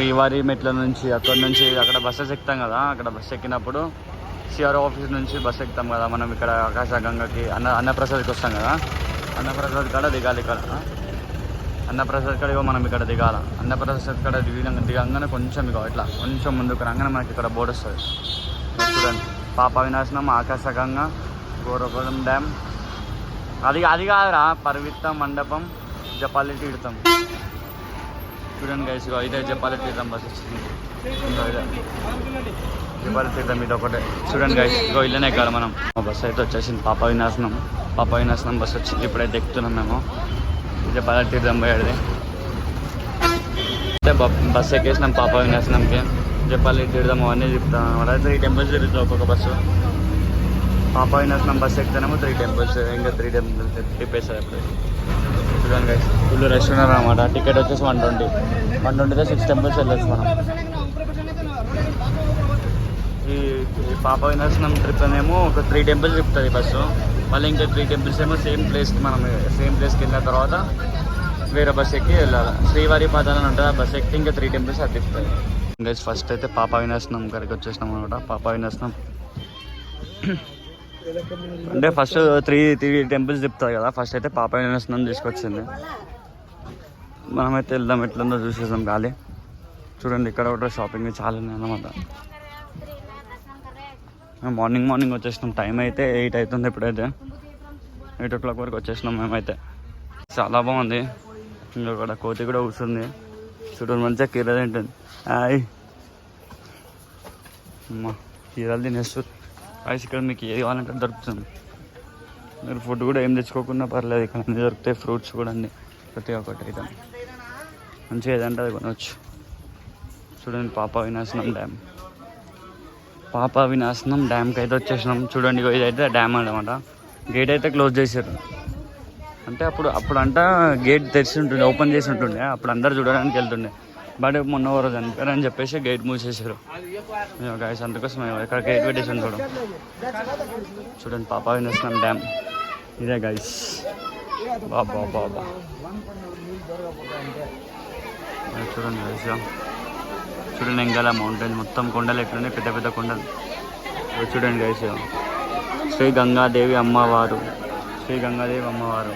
శ్రీవారి మెట్ల నుంచి అక్కడ నుంచి అక్కడ బస్సెస్ ఎక్కుతాం కదా అక్కడ బస్సు ఎక్కినప్పుడు సిఆర్ఓ ఆఫీస్ నుంచి బస్సు ఎక్కుతాం కదా మనం ఇక్కడ ఆకాశగంగకి అన్న అన్నప్రసాద్కి వస్తాం కదా. అన్నప్రసాద్ కాడ దిగాలి ఇక్కడ. అన్నప్రసాద్ కాడ ఇగో మనం ఇక్కడ దిగాల. అన్నప్రసాద్ కాడ దిగిన దిగంగానే కొంచెం ఇగో ఇట్లా కొంచెం ముందుకు రాగానే మనకి ఇక్కడ బోర్డు వస్తుంది. చూడండి పాప వినాశనం ఆకాశగంగా గంగ డ్యామ్ అది అది కాదురా పర్విత మండపం జపాలి తీర్థం. చూడండి గైస్ ఇగో ఇదే జపాల తీర్థం బస్ వచ్చింది. జపాల తీర్థం ఇది ఒకటే. చూడండి గైస్ ఇగో ఇల్లనే ఎక్కాలి మనం. మా బస్సు అయితే వచ్చేసింది పాప వినాశనం. పాప వినాశనం బస్సు వచ్చింది. ఇప్పుడైతే ఎక్కుతున్నాం మేము. జపాల తీర్థం పోయేది. అయితే బస్సు ఎక్కేసినాం పాప వినాశనంకి. జపాలి తీర్థం అవన్నీ చెప్తాం అనమాట త్రీ టెంపుల్స్ తిరుగుతాం ఒక్కొక్క బస్సు పాప వినాశనం బస్సు ఎక్కితేనేమో త్రీ టెంపుల్స్ ఇంకా త్రీ టెంపుల్స్ ట్రిప్ వేసారు ఇప్పుడు చూడండి గైస్ ఫుల్ రష్ ఉన్నారు అనమాట టికెట్ వచ్చేసి వన్ ట్వంటీ వన్ ట్వంటీతో సిక్స్ టెంపుల్స్ వెళ్ళొచ్చు మనం. ఈ పాప వినాశనం ట్రిప్ అనేమో ఒక త్రీ టెంపుల్స్ తిప్పుతుంది బస్సు మళ్ళీ ఇంకా త్రీ టెంపుల్స్ ఏమో సేమ్ ప్లేస్కి మనం సేమ్ ప్లేస్కి వెళ్ళిన తర్వాత వేరే బస్ ఎక్కి వెళ్ళాలి. శ్రీవారి పాదాలని ఉంటుంది ఆ బస్ ఎక్కి ఇంకా త్రీ టెంపుల్స్ అది తిప్పుతుంది. గైస్ ఫస్ట్ అయితే పాప వినాశనం కడికి వచ్చేసినాం అనమాట పాప వినాశనం. అంటే ఫస్ట్ త్రీ త్రీ టెంపుల్స్ తిప్పుతారు కదా. ఫస్ట్ అయితే పాప స్నానం తీసుకొచ్చింది. మనమైతే వెళ్దాం ఎట్లుందో చూసేద్దాం గాలి. చూడండి ఇక్కడ కూడా షాపింగ్ చాలా ఉన్నాయి అన్నమాట. మేము మార్నింగ్ మార్నింగ్ వచ్చేసినాం. టైం అయితే ఎయిట్ అవుతుంది ఇప్పుడైతే. ఎయిట్ ఓ క్లాక్ వరకు వచ్చేసినాం మేమైతే. చాలా బాగుంది. ఇంకా ఇక్కడ కోతి కూడా కూర్చుంది. చూడండి మంచిగా కీరలు తింటుంది. హాయ్ అమ్మా కీరలు తినేస్తుంది ఐస్ ఇక్కడ మీకు ఏది కావాలంటే దొరుకుతుంది. మీరు ఫుడ్ కూడా ఏం తెచ్చుకోకుండా పర్లేదు ఇక్కడ అన్ని దొరుకుతాయి ఫ్రూట్స్ కూడా అన్ని. ప్రతి ఒక్కటి అయితే మంచిగా ఏదంటే అది కొనవచ్చు చూడండి పాప వినాశనం డ్యామ్. పాప వినాశనం డ్యామ్కి అయితే వచ్చేసినాం. చూడండి ఇదైతే డ్యామ్ అనమాట గేట్ అయితే క్లోజ్ చేశారు. అంటే అప్పుడు అప్పుడు గేట్ తెరిచి ఉంటుండే ఓపెన్ చేసి ఉంటుండే. అప్పుడు అందరు చూడడానికి వెళ్తుండే. బట్ మొన్న ఒక రోజు చనిపోయారు అని చెప్పేసి గేట్ మూసేసారు గాయస్ అందుకోసం మేము ఇక్కడ గేట్ పెట్టేసాం చూడం. చూడండి పాప వినేస్తున్నాం డ్యామ్ ఇదే గైస్ బాబా బాబా. చూడండి గైస్ చూడండి ఇంకా మౌంటైన్ మొత్తం కొండలు ఎట్లున్నాయి పెద్ద పెద్ద కొండలు. చూడండి గైస్ శ్రీ గంగాదేవి అమ్మవారు. శ్రీ గంగాదేవి అమ్మవారు.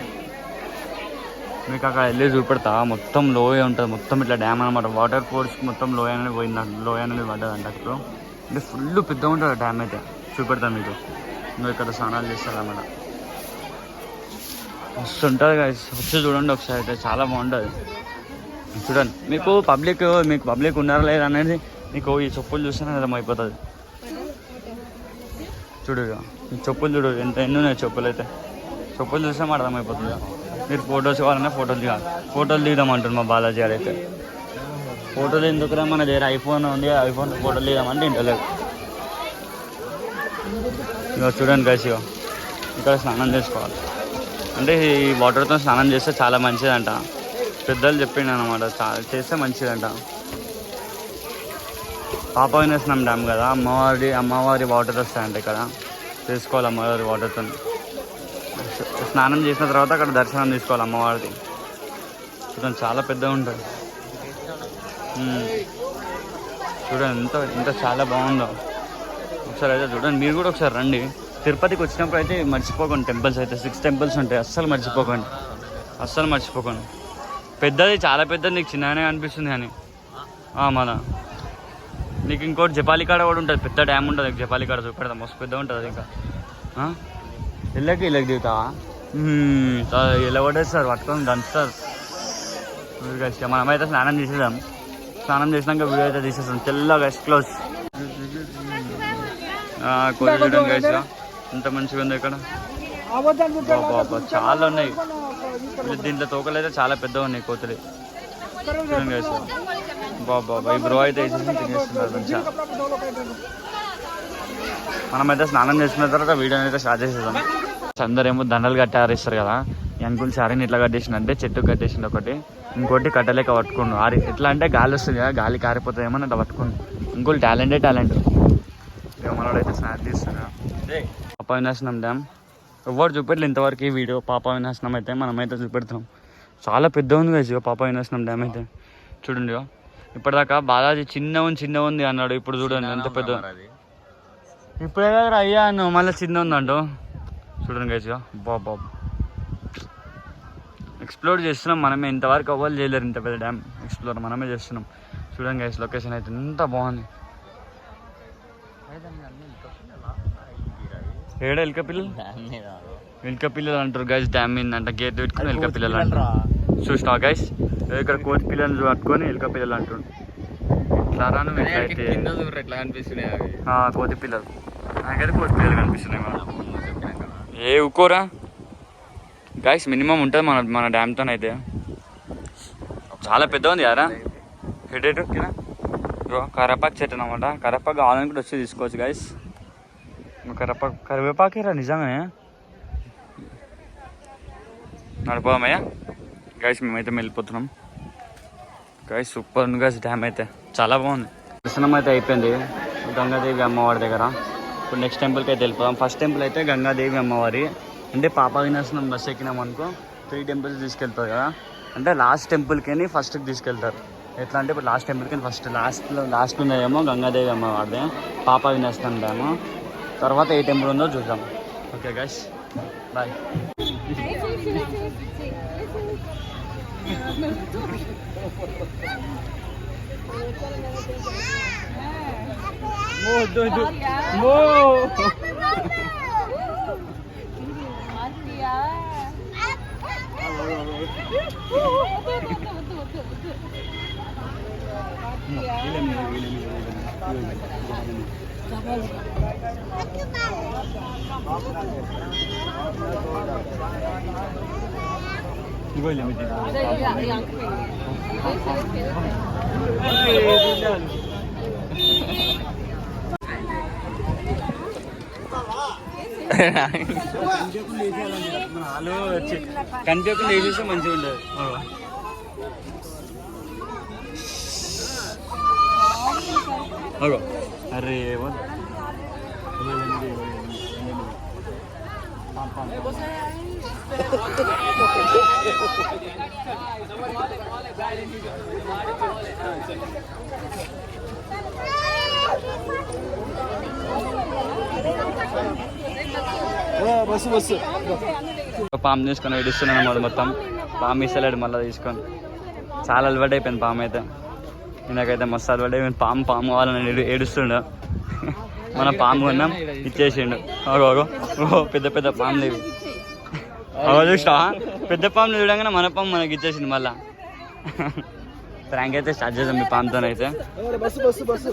మీకు అక్కడ వెళ్ళి చూపెడతా. మొత్తం లోయ ఉంటుంది. మొత్తం ఇట్లా డ్యామ్ అనమాట వాటర్ ఫోర్స్ మొత్తం లోయ అనేది పోయింది. లోయ అనేది పడ్డదంట అప్పుడు అంటే ఫుల్ పెద్దగా ఉంటుంది డ్యామ్ అయితే. చూపెడతా మీకు. నువ్వు ఇక్కడ స్నానాలు చేస్తారు అన్నమాట. మస్తు ఉంటుంది కదా వచ్చి చూడండి ఒకసారి అయితే. చాలా బాగుంటుంది. చూడండి. మీకు పబ్లిక్ మీకు పబ్లిక్ ఉన్నారా లేదా అనేది మీకు ఈ చెప్పులు చూస్తేనే అర్థమైపోతుంది చూడు చెప్పులు చూడు. ఎంత ఎన్ని ఉన్నాయి చెప్పులు అయితే? చెప్పులు చూస్తే మాట అర్థమైపోతుంది మీరు ఫొటోస్ కావాలన్నా ఫోటోలు దిగాలి. ఫోటోలు దిగుదామంటారు మా బాలాజీ గారు అయితే. ఫోటోలు ఎందుకురా మన దగ్గర? ఐఫోన్ ఉంది ఐఫోన్ ఫోటోలు దిగామంటే ఇంటలేదు ఇక చూడండి కలిసి ఇక్కడ స్నానం చేసుకోవాలి. అంటే ఈ వాటర్తో స్నానం చేస్తే చాలా మంచిదంట. పెద్దలు చెప్పిండు అనమాట చాలా చేస్తే మంచిదంట. పాప వినేసినాం డ్యామ్ కదా అమ్మవారి అమ్మవారి వాటర్ వస్తాయంట ఇక్కడ. చేసుకోవాలి అమ్మవారి వాటర్తో స్నానం చేసిన తర్వాత అక్కడ దర్శనం తీసుకోవాలి అమ్మవారిది. చూడండి చాలా పెద్దగా ఉంటుంది. చూడండి ఎంత ఎంత చాలా బాగుందో. ఒకసారి అయితే చూడండి మీరు కూడా ఒకసారి రండి. తిరుపతికి వచ్చినప్పుడు అయితే మర్చిపోకండి టెంపుల్స్ అయితే. సిక్స్ టెంపుల్స్ ఉంటాయి అస్సలు మర్చిపోకండి. అస్సలు మర్చిపోకండి. పెద్దది చాలా పెద్దది నీకు చిన్నగానే అనిపిస్తుంది కానీ. మన. నీకు ఇంకోటి జపాలి కాడ కూడా ఉంటుంది పెద్ద డ్యామ్ ఉంటుంది జపాలి కాడ చూపెడతాం మస్తు పెద్ద ఉంటుంది ఇంకా. ఆ? ఇళ్ళకి ఇళ్ళకి దిగుతావా మ్మ్, చా- ఇలా పడేస్తారు పట్టుకొని దంచుతారు ఊరికే ఇష్టం. మనమైతే స్నానం చేసేద్దాం స్నానం చేసినాక వీడియో అయితే తీసేస్తాం తెల్ల తెల్లగా క్లోజ్ కోరి చూడండి గైస్ ఎంత మంచిగా ఉంది ఇక్కడ చాలా ఉన్నాయి దీంట్లో తోకలు అయితే చాలా పెద్దగా ఉన్నాయి కోతులు చూడండి గైస్ బాబా ఈ బ్రో అయితే వేసేసి తినేస్తున్నారు మంచిగా మనమైతే స్నానం చేసిన తర్వాత వీడియో అయితే స్టార్ట్ చేసేద్దాం. అందరేమో దండలు కట్టి ఆరేస్తారు కదా. ఈ అంకుల్ సారీని ఇట్లా కట్టేసిండు అంటే చెట్టు కట్టేసిండు ఒకటి. ఇంకోటి కట్టలేక పట్టుకుండు. ఆరి ఎట్లా అంటే గాలి వస్తుంది కదా గాలి కారిపోతుందేమో అట్లా పట్టుకుండు. ఇంకోటి టాలెంటే టాలెంట్. మనోడైతే స్నాప్ తీస్తున్నా పాప వినాశనం డ్యామ్. ఎవరు చూపెట్టలేదు ఇంతవరకు ఈ వీడియో. పాప వినాశనం అయితే మనమైతే చూపెడుతున్నాం చాలా పెద్ద ఉంది కదా పాప వినాశనం డ్యామ్ అయితే. చూడండి. ఇప్పటిదాకా బాలాజీ చిన్న ఉంది చిన్న ఉంది అన్నాడు. ఇప్పుడు చూడండి ఎంత పెద్ద ఇప్పుడే కదా అయ్యా అన్నావు మళ్ళీ చిన్న ఉందంటూ చూడండి గైస్ బాబా ఎక్స్ప్లోర్ చేస్తున్నాం మనమే ఇంతవరకు అవ్వాలి చేయలేరు ఇంత పెద్ద డ్యామ్ ఎక్స్ప్లోర్ మనమే చేస్తున్నాం. చూడండి గైస్ లొకేషన్ అయితే ఎంత బాగుంది. ఏడ ఎల్క పిల్లలు. ఎల్క పిల్లలు అంటారు గైస్ డ్యామ్ మీద అంట గేట్ పెట్టుకుని ఎల్క పిల్లలు అంటారు. చూసినావా గైస్ ఇక్కడ కోతి పిల్లలు పట్టుకొని ఎల్క పిల్లలు అంటుండు ఇట్లా రాను ఎట్లయితే కింద చూడరు ఎట్లా కనిపిస్తున్నాయి అవి ఆ, కోతి పిల్లలు నాకైతే కోతి పిల్లలు కనిపిస్తున్నాయి మన కదా. ఏ ఊకోరా గాయస్ మినిమం ఉంటుంది మన మన డ్యామ్తో అయితే చాలా పెద్ద ఉంది యారా హెడ్ హెడ్ కరపాకు చెట్టు అనమాట కరపాకు కావాలనుకుంటే వచ్చి తీసుకోవచ్చు గాయస్ కరపాకు కరివేపాకేరా నిజంగానే నడిపోదామయ్యా గాయస్ మేమైతే వెళ్ళిపోతున్నాం గాయస్ సూపర్ ఉంది గాయస్ డ్యామ్ అయితే చాలా బాగుంది. దర్శనం అయితే అయిపోయింది. గంగాదేవి అమ్మవారి దగ్గర. ఇప్పుడు నెక్స్ట్ టెంపుల్కి అయితే వెళ్ళిపోదాం ఫస్ట్ టెంపుల్ అయితే గంగాదేవి అమ్మవారి. అంటే పాప వినాశనం బస్ ఎక్కినాం అనుకో త్రీ టెంపుల్స్ తీసుకెళ్తారు కదా. అంటే లాస్ట్ టెంపుల్కి ఫస్ట్కి తీసుకెళ్తారు. ఎట్లా అంటే ఇప్పుడు లాస్ట్ టెంపుల్కి ఫస్ట్ లాస్ట్లో లాస్ట్ ఉన్నదేమో గంగాదేవి అమ్మవారిదే. పాప వినాశనం డ్యాము తర్వాత ఏ టెంపుల్ ఉందో చూద్దాం. Okay guys bye Mo, do, do. Mo! Thank you. కనిపించకుండా ఏం చేస్తే మంచిగా ఉండదు అగో అరే ఏమో బస్సు బస్సు. పాము తీసుకొని ఏడుస్తున్నాను అన్నమాట మొత్తం. పాము ఇస్తలేడు మళ్ళీ తీసుకొని. చాలా అలవాటు అయిపోయింది పాము అయితే. ఇందాకైతే మస్తు అలవాటు అయిపోయింది. పాము పాము కావాలని ఏడుస్తుండ ఏడుస్తుండు. మన పాము కొన్నాం ఇచ్చేసిండు. ఓ పెద్ద పెద్ద పాము లేవు అగో చూసినా పెద్ద పాములు చూడంగానే మన పాము మనకి ఇచ్చేసిండు మళ్ళా. ప్రాంక్ అయితే స్టార్ట్ చేద్దాం మీ బస్సు బస్సు?